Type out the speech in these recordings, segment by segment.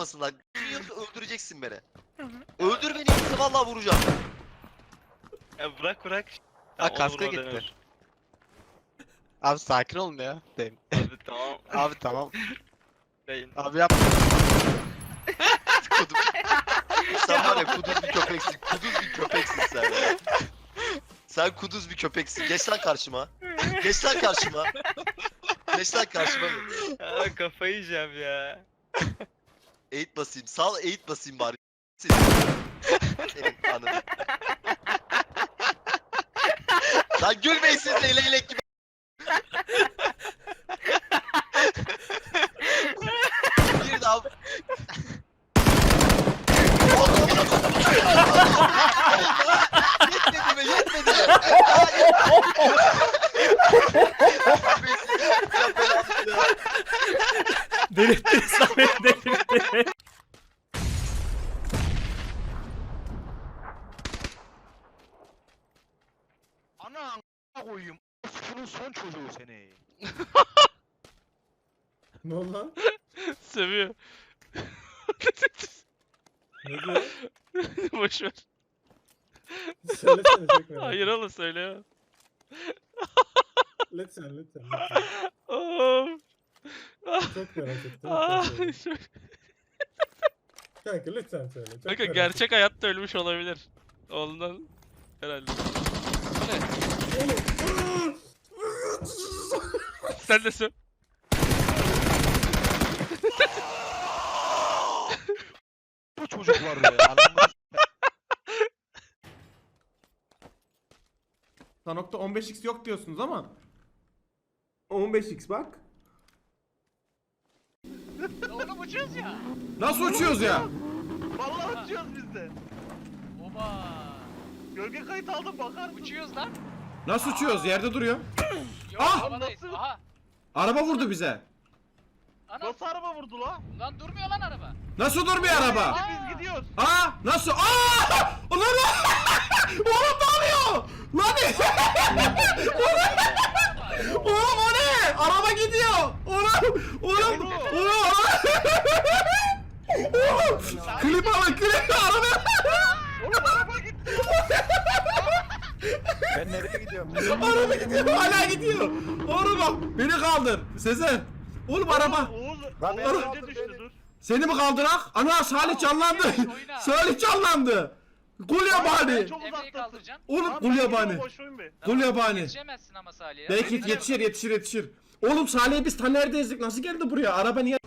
lan. Yoksa öldüreceksin beni. Öldür beni yoksa vallahi vuracağım. Ya bırak bırak. Ha Tamam, kaska gitti. olur. Abi sakin olun ya. Deyim. Abi tamam. Abi tamam. Beyin. Abi yap. Kuduz. sen var ya kuduz bir köpeksin. Kuduz bir köpeksin sen ya. Sen kuduz bir köpeksin. Geç lan karşıma. Geç lan karşıma. Geç lan karşıma. Ya kafayı yiyeceğim ya. Eğit basayım. Sağ ol eğit basayım bari. Ananı. Lan gülmeyin siz de leylek gibi. Bir daha. yetmedi mi? Yetmedi mi? Belanı ya. Delirtti Samet delirtti. Ana a**a koyayım. Şunun son çocuğu seni. Ne oldu lan? Seviyor. Ne diyor? Boşver. Söylesene çok merak Hayır ettim. oğlum söyle ya. Lütfen lütfen. lütfen. Of. Çok merak ettim. Lütfen Ah, söyle. çok- Kanka lütfen söyle. Çok Kanka merak gerçek hayatta ölmüş olabilir. Ondan herhalde. Bu ne? ettim. Sen de söyle. Bu çocuklar ya. Anamı Sanok'ta 15x yok diyorsunuz ama 15x bak. Oğlum uçuyoruz ya. Nasıl uçuyoruz ya? Vallahi uçuyoruz biz de. Oba. Gölge kayıt aldım bakar mısın? Uçuyoruz lan. Nasıl uçuyoruz? Yerde duruyor. Yok Ah! havadayız. Nasıl? Aha. Araba vurdu bize. Ana. Nasıl araba vurdu la? Lan durmuyor lan araba. Nasıl durmuyor araba? Biz gidiyoruz. Aa nasıl? Aa! Ulan Oğlum ne oluyor? Lan Oğlum o ne? Araba gidiyor. Oğlum. Oğlum. Oğlum. Oğlum. Klip alın klip araba. Oğlum araba gitti. ben nereye gidiyorum? Araba gidiyor hala gidiyor. Oğlum bak beni kaldır. Sezen. Oğlum araba. Oğuz. Lan Oğuz beni önce düştü dur. Seni mi kaldırak? Ana Salih canlandı. Salih canlandı. Kul yabani. Çok Emre'yi uzaktasın. kaldıracaksın. Oğlum kul ben yabani. oyun be. Kul yabani. Yetişemezsin ama Salih'e. Belki Hadi yetişir yetişir yetişir. Oğlum Salih'i biz Taner'de ezdik. Nasıl geldi buraya? Araba niye?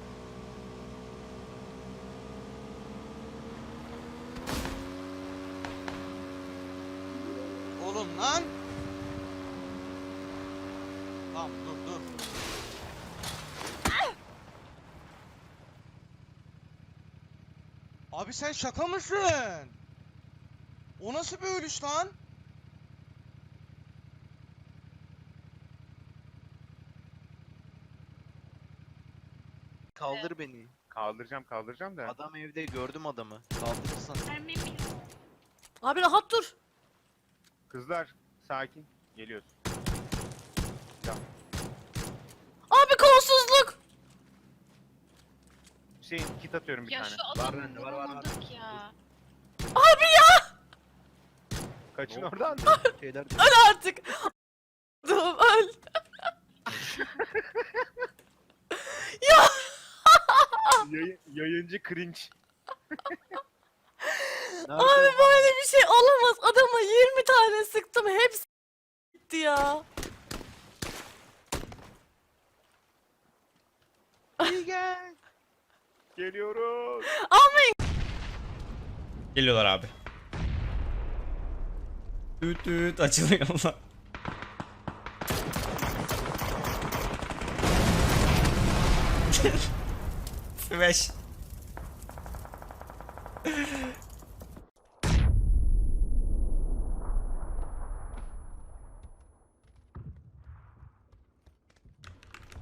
Oğlum lan. Tamam dur dur. Abi sen şaka mısın? O nasıl bir ölüş lan? Kaldır beni. Kaldıracağım kaldıracağım da. Adam evde gördüm adamı. Kaldırırsan. Abi rahat dur. Kızlar sakin. Geliyoruz. Abi kolsuzluk. Hüseyin kit atıyorum bir Ya tane. şu adamı vuramadık ya. Ya. Kaçın oradan. Şeyler Öl artık. Dur öl. Yayın, yayıncı cringe. Abi böyle bir şey olamaz. Adama 20 tane sıktım. Hepsi gitti ya. Geliyoruz. Geliyorlar abi. Tüt tüt açılıyorlar. Beş.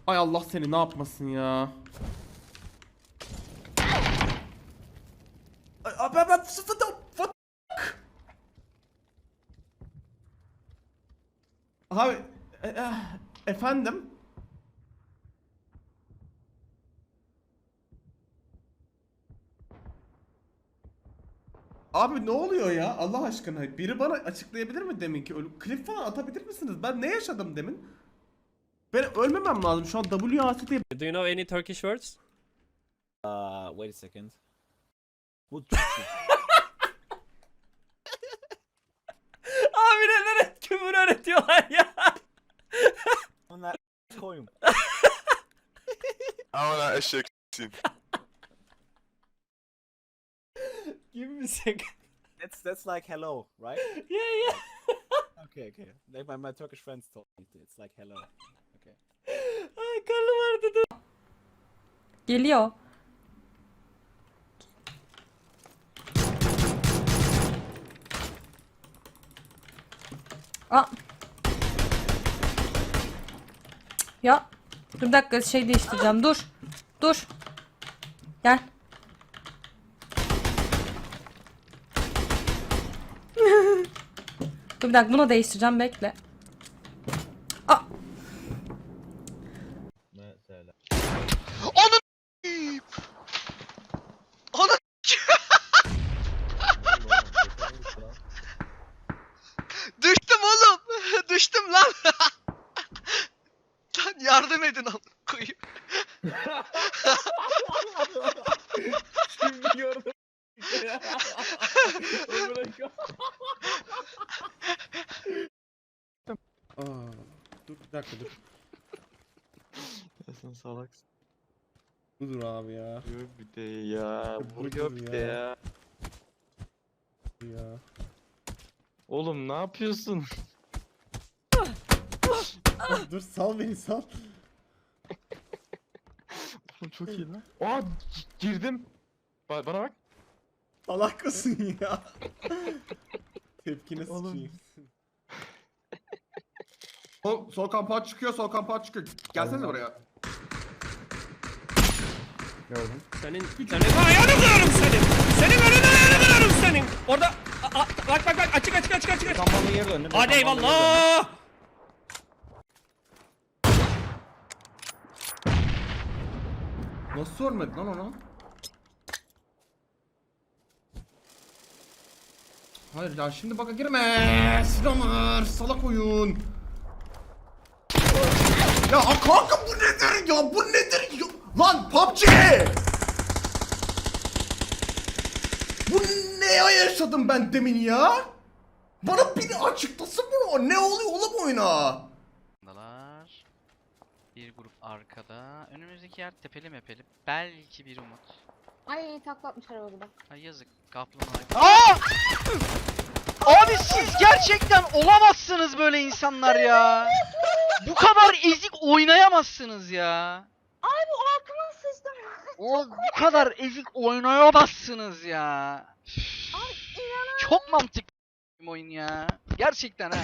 Ay Allah seni ne yapmasın ya. Ay, Abi ben sıfırda what Abi e- e- efendim Abi ne oluyor ya Allah aşkına? Biri bana açıklayabilir mi demin ki? Ölü- Klip falan atabilir misiniz? Ben ne yaşadım demin? Ben ölmemem lazım. Şu an WASD diye Do you know any Turkish words? Uh, wait a second. Abi neden küfür öğretiyorlar ya? Ona koyun. Ama eşek Give me a second. That's that's like hello, right? Yeah yeah. Okay, okay. Like my, my Turkish friends told me, it's like hello. Okay. Ay karnım ağrıdı dur. Geliyor. Aa. Ya. Dur bir dakika şey değiştireceğim. Dur. Dur. Gel. Dur bir dakika bunu değiştireceğim bekle. Aa. Onu Onu Düştüm oğlum. Düştüm lan. lan yardım edin am koyayım. Aa, dur bir dakika dur. Sen salaksın. Dur abi ya. bir de ya. Vuruyor bir de ya. Ya. Oğlum ne yapıyorsun? dur sal beni sal. Oğlum çok iyi lan. Aa girdim. Ba- bana bak. Salak mısın ya? Tepkine Oğlum. sıçayım. Sol, sol kampağı çıkıyor, sol kampağı çıkıyor. Gelsene buraya. Gördüm. Senin senin ayağını kırarım senin. Senin önünü ayağını kırarım senin. Orada a, a, bak bak bak açık açık açık açık. açık. Kampalı geri döndüm. Hadi eyvallah. Nasıl ölmedi lan onu? Hayır ya şimdi baka girme. Sinamır salak oyun. Ya kanka bu nedir ya bu nedir ya? Lan PUBG! Bu ne yaşadım ben demin ya? Bana biri açıklasın bunu. Ne oluyor oğlum oyuna? Bir grup arkada. Önümüzdeki yer tepeli mepeli. Belki bir umut. Ay taklatmış arabada bak. Ay yazık. Kaplumbağa. Aa! Abi siz gerçekten olamazsınız böyle insanlar ya. Bu kadar ezik oynayamazsınız ya. Ay bu aklıma sıçtı. O bu kadar ezik oynayamazsınız ya. Ay inanamıyorum. Çok mantıklı bir oyun ya. Gerçekten ha.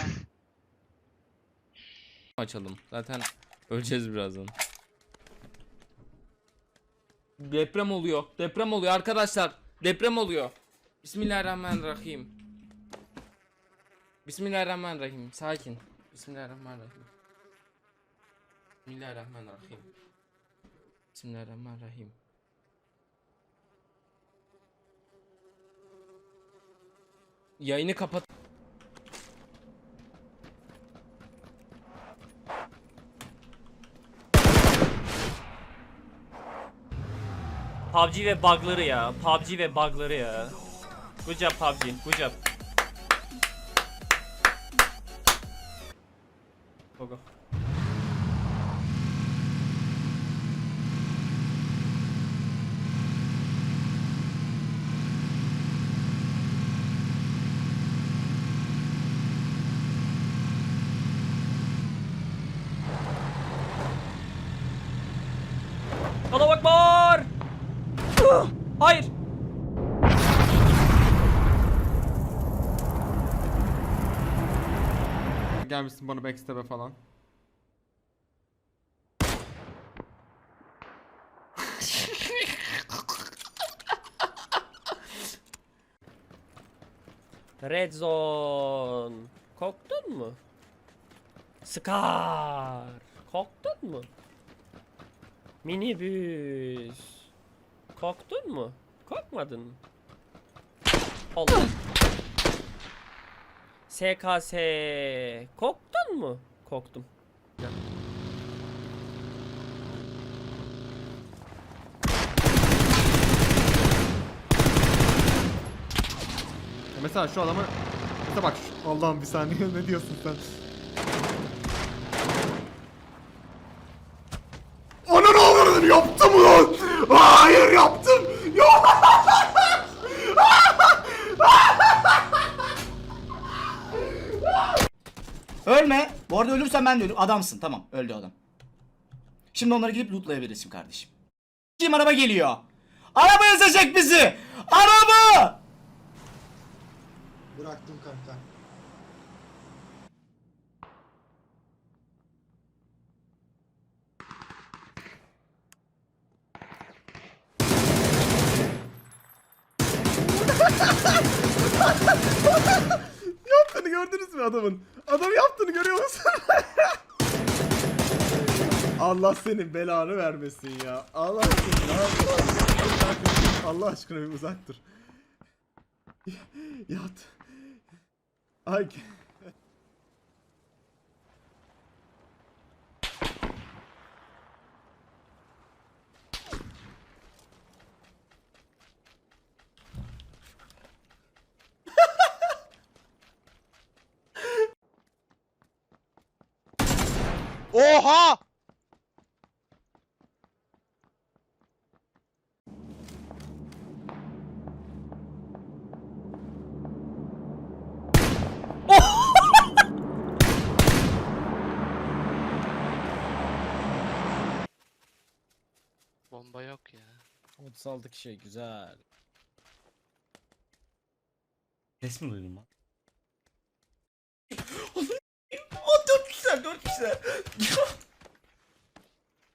Açalım. Zaten öleceğiz birazdan. Deprem oluyor. Deprem oluyor arkadaşlar. Deprem oluyor. Bismillahirrahmanirrahim. Bismillahirrahmanirrahim. Sakin. Bismillahirrahmanirrahim. Bismillahirrahmanirrahim. Bismillahirrahmanirrahim. Yayını kapat. PUBG ve bug'ları ya. PUBG ve bug'ları ya. Good job PUBG. Good job. Go go. Allah Akbar! Hayır. Gelmişsin bana backstab'e falan. Red Zone. Korktun mu? Scar. Korktun mu? Minibüs. Korktun mu? Korkmadın mı? Allah. SKS. Korktun mu? Korktum. Mesela şu adamı... Mesela bak. Allah'ım bir saniye ne diyorsun sen? Ananı avradını yaptım lan! Hayır yaptım! Yok! Ölme. Bu arada ölürsen ben de ölürüm. Adamsın tamam. Öldü adam. Şimdi onları gidip lootlayabilirsin kardeşim. Kim araba geliyor? Araba yazacak bizi! Araba! Bıraktım kanka. Yaptığını gördünüz mü adamın? Adam yaptığını görüyor musun? Allah senin belanı vermesin ya. Allah senin ne yapıyorsun? Allah aşkına bir uzak dur. Yat. Ay. Oha! Bomba yok ya. 36 kişi güzel. Ses mi duydun lan? 4 kişiler 4 kişiler.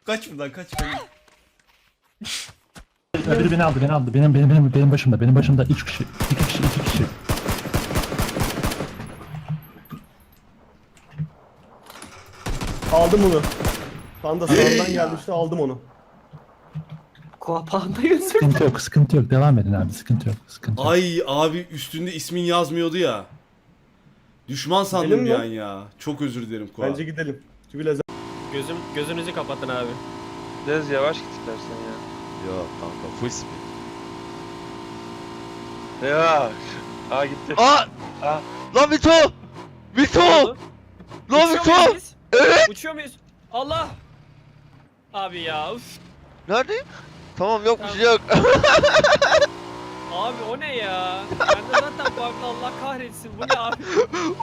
kaç buradan kaç kaç. Biri beni aldı beni aldı. Benim benim benim benim başımda benim başımda 3 kişi. 2 kişi 2 kişi. Aldım onu. Panda sağından gelmişti aldım onu. Sıkıntı yok sıkıntı yok. Devam edin abi sıkıntı yok. Sıkıntı yok. Ay abi üstünde ismin yazmıyordu ya. Düşman sandım Gidelim bir mi? an ya. Çok özür dilerim Kuat. Bence gidelim. Çünkü lazer Gözüm gözünüzü kapatın abi. Biraz yavaş git istersen ya. Yok kanka full speed. Ya. Aa gitti. Aa! Lan Vito! Vito! Lan Uçuyor Vito! muyuz? Uçuyor muyuz? Allah! Abi ya uf. Neredeyim? Tamam yok bir Tamam. şey yok. Abi o ne ya? Bende zaten farklı Allah kahretsin. Bu ne abi?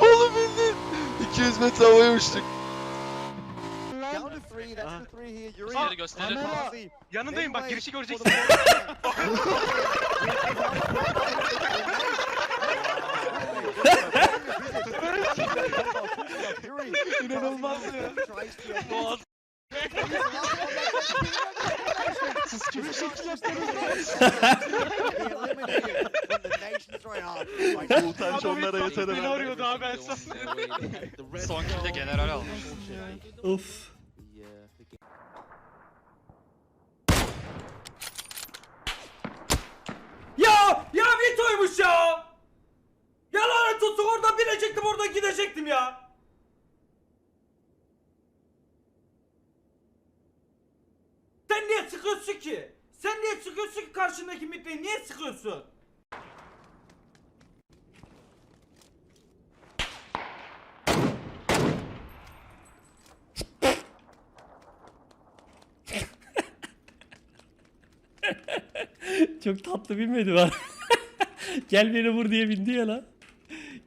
Oğlum bildin. 200 metre havaya uçtuk. Yeri gösterin. Yanındayım bak girişi göreceksin. İnanılmaz ya. Boğaz. Siz kime şekil yaptınız Bu utanç onlara yeter Beni arıyordu abi en son. Son kilde general almış. Uf. Ya! Ya Vito'ymuş ya! Ya lanet olsun orada binecektim orada gidecektim ya! Sen niye sıkıyorsun ki? Sen niye sıkıyorsun ki karşındaki mitreyi? Niye sıkıyorsun? Çok tatlı binmedi var. Gel beni vur diye bindi ya lan.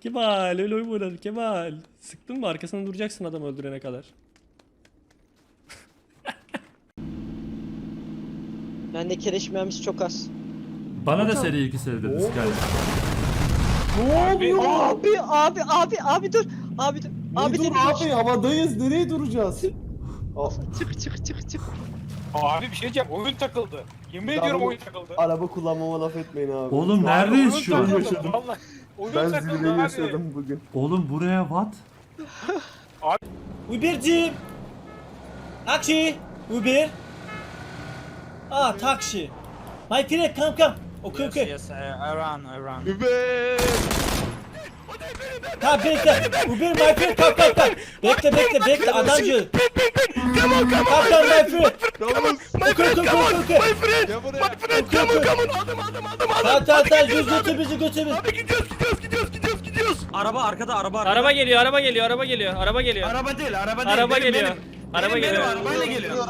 Kemal öyle oyun mu oynanır Kemal. Sıktın mı arkasında duracaksın adam öldürene kadar. Bende keleş mermisi çok az. Bana da seri 2 sevdirdi Sky. Abi, Abi abi abi abi dur. Abi dur. Abi dur abi. havadayız nereye duracağız? Çık çık çık çık. abi bir şey diyeceğim oyun takıldı. Yemin ediyorum oyun takıldı. Araba kullanmama laf etmeyin abi. Oğlum neredeyiz şu an? yaşadım. Vallahi. Oyun Ben takıldı zirveyi abi. yaşadım bugün. Oğlum buraya what? Uber'cim. Taksi. Uber. Ah taksi. My friend come come. Okey okey. Yes, I, I run, I run. Ha bekle. Bu bir my friend kalk kalk kalk. Bekle bekle bekle adamcı. Come on come on. Kalk kalk my friend. Okey okey okey okey. Okey okey. Tamam tamam tamam göz götür bizi götür bizi. Araba arkada, araba Araba geliyor, araba geliyor, araba geliyor, araba geliyor. Araba değil, araba değil. Araba benim, geliyor. Benim. Araba benim, geliyor. Benim arabayla geliyor.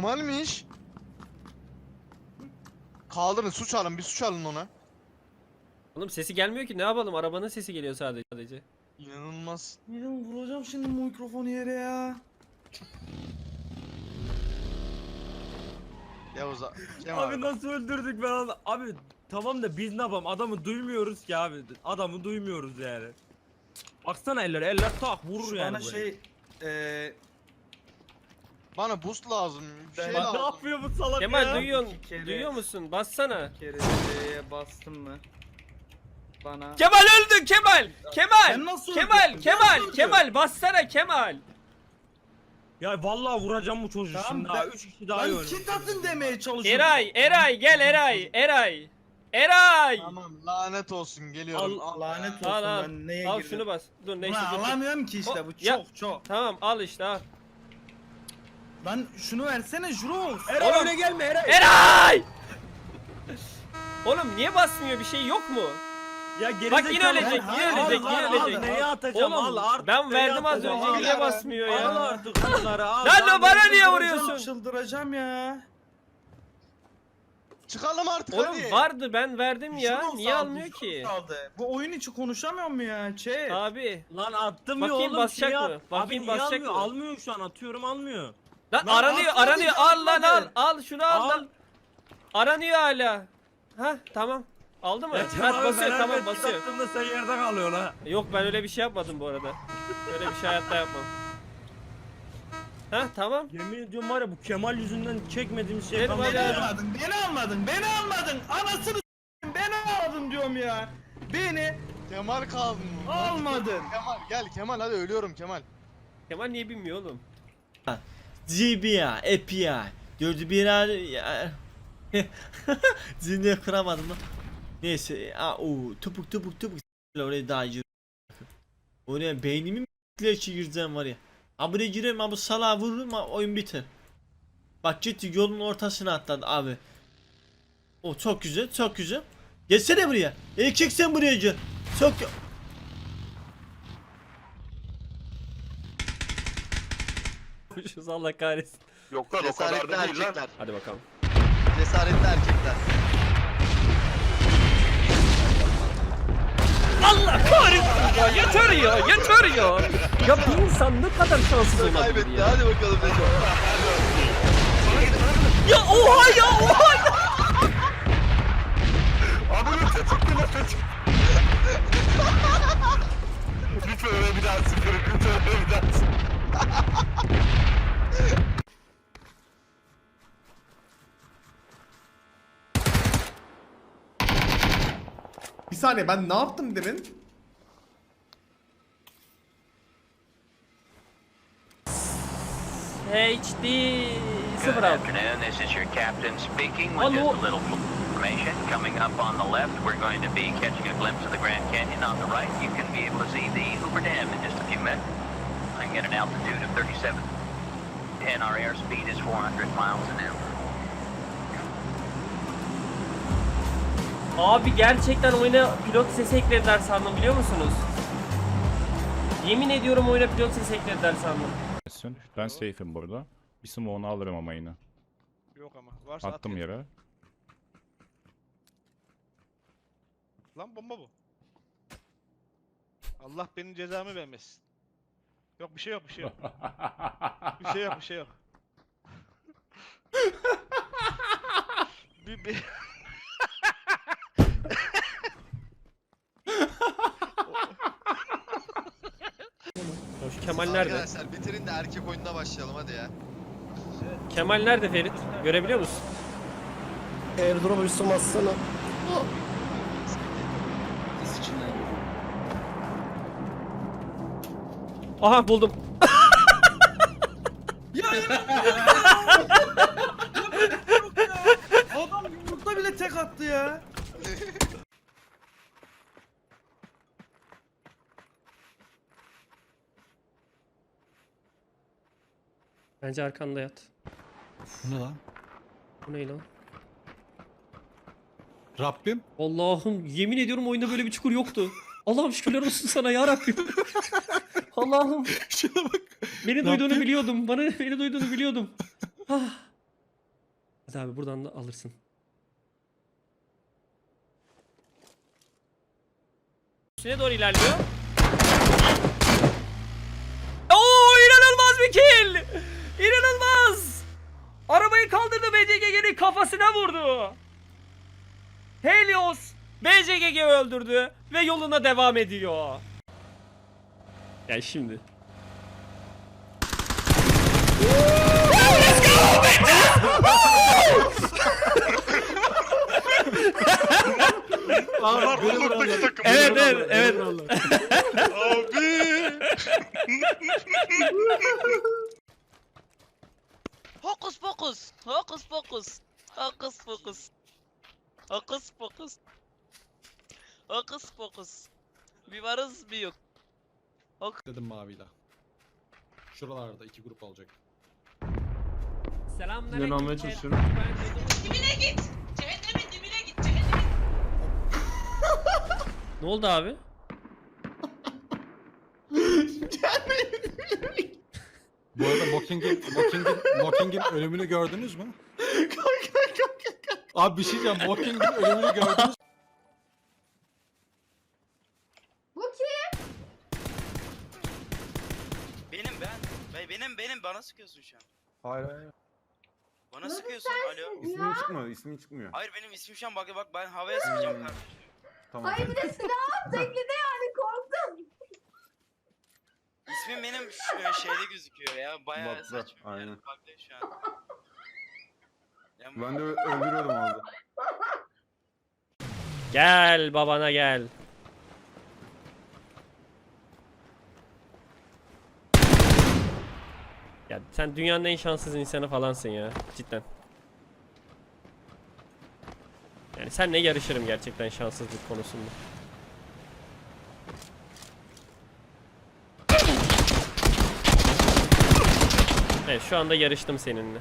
Kemal'miş. Kaldırın suç alın bir suç alın ona. Oğlum sesi gelmiyor ki ne yapalım? Arabanın sesi geliyor sadece. sadece. İnanılmaz. Benim vuracağım şimdi mikrofonu yere ya. Yavuz abi. Kemal Abi nasıl öldürdük ben onu? Abi tamam da biz ne yapalım? Adamı duymuyoruz ki abi. Adamı duymuyoruz yani. Baksana eller, eller tak vurur yani. Bana böyle. şey eee bana boost lazım. Bir şey ne lazım. yapıyor bu salak Kemal ya? duyuyorsun. Duyuyor musun? Bassana. bastım mı? Bana. Kemal öldü Kemal. Kemal. Sen nasıl Kemal, öldün? Kemal, Nasıl öldün? Kemal bassana Kemal. Ya vallahi vuracağım bu çocuğu şimdi. Daha 3 kişi daha iyi oynuyor. atın demeye çalışıyorum. Eray, Eray gel Eray, Eray. Eray. Tamam lanet olsun geliyorum. Al, lanet Al al. Al şunu bas. Dur neyse dur. dur. alamıyorum ki işte, bu çok, çok. Tamam al işte al. Lan şunu versene Jurox. Eray Oğlum. öyle gelme Eray. Eray! Oğlum niye basmıyor bir şey yok mu? Ya geri Bak yine ölecek, yine ölecek, yine al, ölecek. Neye atacağım Oğlum, al artık. ben neye verdim az atacağım, önce, al. niye basmıyor ya? Al artık bunları al. Lan o bana niye vuruyorsun? Çıldıracağım ya. Çıkalım artık Oğlum hadi. vardı ben verdim ya. Jurox Niye aldı, almıyor Jurox ki? aldı. Bu oyun içi konuşamıyor mu ya? Şey. Abi. Lan attım ya Bakayım oğlum. basacak şeyi mı? Bakayım Abi niye basacak almıyor? mı? Almıyor şu an atıyorum almıyor. Lan, Lan aranıyor, atmadı, aranıyor. Al lan al. atmadı. Al şunu al, Al. lan. Aranıyor hala. Ha tamam. Aldı mı? Kemal, basıyor tamam basıyor. attığımda sen yerde kalıyorsun ha. Yok ben öyle bir şey yapmadım bu arada. Öyle bir şey hayatta yapmam. Ha tamam. Yemin ediyorum var ya bu Kemal yüzünden çekmediğim şey Benim kalmadı. hala- ya. almadın, beni almadın, beni almadın. Anasını s**eyim, beni almadın diyorum ya. Beni Kemal kaldın mı? Almadın. Kemal gel Kemal hadi ölüyorum Kemal. Kemal niye bilmiyor oğlum? GBA, API. Dördü bir ar... ya. Cümle kuramadım lan. Neyse, aa, o topuk topuk topuk oraya daha iyi. Oraya beynimi mi gireceğim var ya. Abi buraya girerim abi salağa vururum oyun biter. Bak ciddi yolun ortasına atladı abi. O çok güzel çok güzel. Gelsene buraya. Erkek sen buraya gel. Çok Konuşuyoruz Allah kahretsin. Yok lan Cesaretli erkekler. Hadi bakalım. Cesaretli erkekler. Allah kahretsin ya yeter ya yeter ya. Ya bir insan ne kadar şanssız olabilir Kaybetti ya. hadi bakalım Neco. Ya oha ya oha ya. Abi lütfen çıktı lütfen çıktı. Lütfen öyle bir daha sıfır. Lütfen öyle bir daha sıfır. Bir saniye ben ne yaptım demin? HD 06. This is your captain speaking with Hello. just a little information. Coming up on the left, we're going to be catching a glimpse of the Grand Canyon. On the right, you can be able to see the Hoover Dam in just a few minutes. Can get an altitude of 37. And our airspeed is 400 miles an hour. Abi gerçekten oyuna pilot sesi eklediler sandım biliyor musunuz? Yemin ediyorum oyuna pilot sesi eklediler sandım. Ben safe'im burada. Bir smoke'unu alırım ama yine. Yok ama varsa Attım yere. Lan bomba bu. Allah benim cezamı vermesin. Yok bir şey yok bir şey yok. bir şey yok bir şey yok. bir, bir... Kemal nerede? Arkadaşlar bitirin de erkek oyununa başlayalım hadi ya. Kemal nerede Ferit? Görebiliyor musun? Airdrop'a üstüme atsana. Aha buldum. Ya Adam yumrukta bile tek attı ya. Bence arkanda yat. Bu ne lan? Bu ne lan? Rabbim. Allah'ım yemin ediyorum oyunda böyle bir çukur yoktu. Allah'ım şükürler olsun sana ya Rabbim. Allah'ım. Şuna bak. Beni duyduğunu Rabbim. biliyordum. Bana beni duyduğunu biliyordum. Ah. Hadi abi buradan da alırsın. Üstüne doğru ilerliyor. Oo inanılmaz bir kill. İnanılmaz. Arabayı kaldırdı BCGG'nin kafasına vurdu. Helios BCGG'yi öldürdü ve yoluna devam ediyor. Gel şimdi. Abi, beni. Evet evet evet. Hokus pokus. Hokus pokus. Hokus pokus. Hokus pokus. Hokus pokus. Bir varız bir yok. Dedim maviyle. Şuralarda iki grup olacak. Selamünaleyküm. Ne almaya çalışıyorum? Dibine git. Cehennemin dibine git. Cehennemin Ne oldu abi? Bu arada Mocking'in Mocking'in Mocking'in ölümünü gördünüz mü? Abi bir şey diyeceğim. Mocking'in ölümünü gördünüz Bu kim? Benim ben. Ben benim benim bana sıkıyorsun şu an. Hayır hayır. Bana Nasıl sıkıyorsun alo. İsmin çıkmıyor, ismin çıkmıyor. Hayır benim ismim şu an bak bak ben havaya sıkacağım kardeşim. Tamam. Ay bir de silah teklide yani korktum. İsmim benim şu şeyde gözüküyor ya. Bayağı Bak, saçma. aynen. Yani bakta şu an. Ya Ben de öldürüyordum orada. Gel babana gel. Ya sen dünyanın en şanssız insanı falansın ya cidden. Yani senle yarışırım gerçekten şanssızlık konusunda. Evet şu anda yarıştım seninle.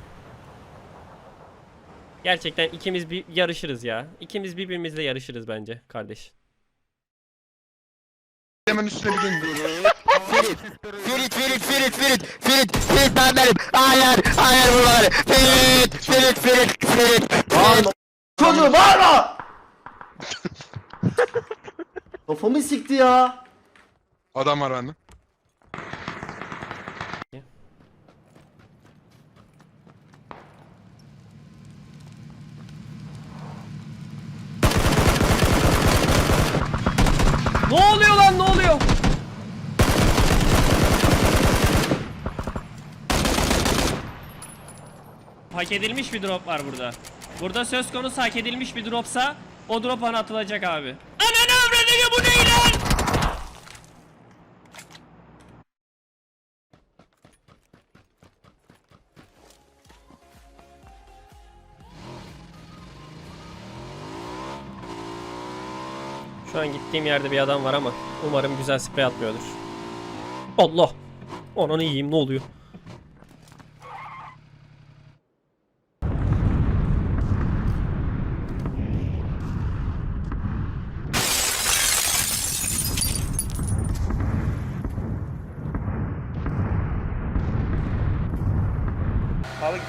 Gerçekten ikimiz bir yarışırız ya. İkimiz birbirimizle yarışırız bence kardeş. Hemen üstüne bir gün. Ferit, Ferit, Ferit, Ferit, Ferit, Ferit ben benim. Hayır, hayır buraları. Ferit, Ferit, Ferit, Ferit. Bağırma. Çocuğu bağırma. Kafamı sikti ya. Adam var bende. Ne oluyor? Hak edilmiş bir drop var burada. Burada söz konusu hak edilmiş bir dropsa o drop bana atılacak abi. Ananı avradını bu ne lan? Şu an gittiğim yerde bir adam var ama umarım güzel sprey atmıyordur. Allah! Ananı yiyeyim ne oluyor?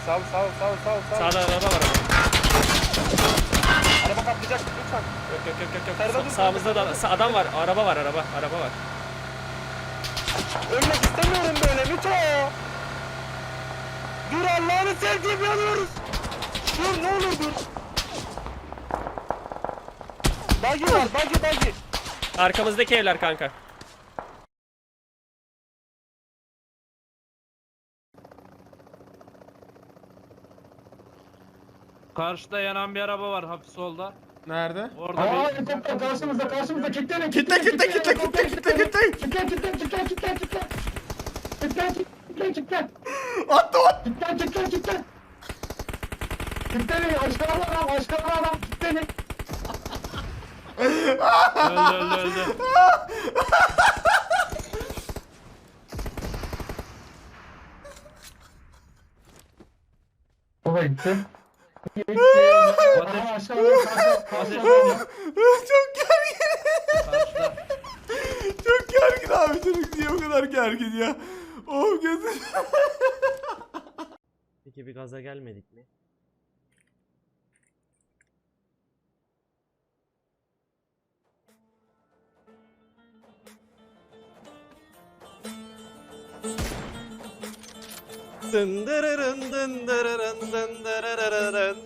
Sağ git sağ sağ sağ sağ sağ. Sağda araba var ama. Araba kaplayacak lütfen. Yok yok yok yok. yok. Sağda Sa- dur, sağımızda da sa- adam var. Araba var araba. Araba var. Ölmek istemiyorum böyle lütfen. Dur Allah'ını sevdiğim yanıyoruz. Dur ne olur dur. Buggy var buggy buggy. Arkamızdaki evler kanka. Karşıda yanan bir araba var hafif solda. Nerede? Orada Aa bir... helikopter karşımızda karşımızda kilitlenin. Kitle kitle kitle kitle kitle kitle. Kilitlen kilitlen kilitlen kilitlen kilitlen. Kilitlen kilitlen kilitlen. Attım attım. Git lan git lan git lan. Git lan aşağıda adam aşağıda adam lan. öldü öldü öldü. Baba gitti. Çok gergin. Çok gergin abi çocuk niye bu kadar gergin ya? Oh gözüm. Peki bir gaza gelmedik mi? Dın dırırın dın dırırın dın dırırın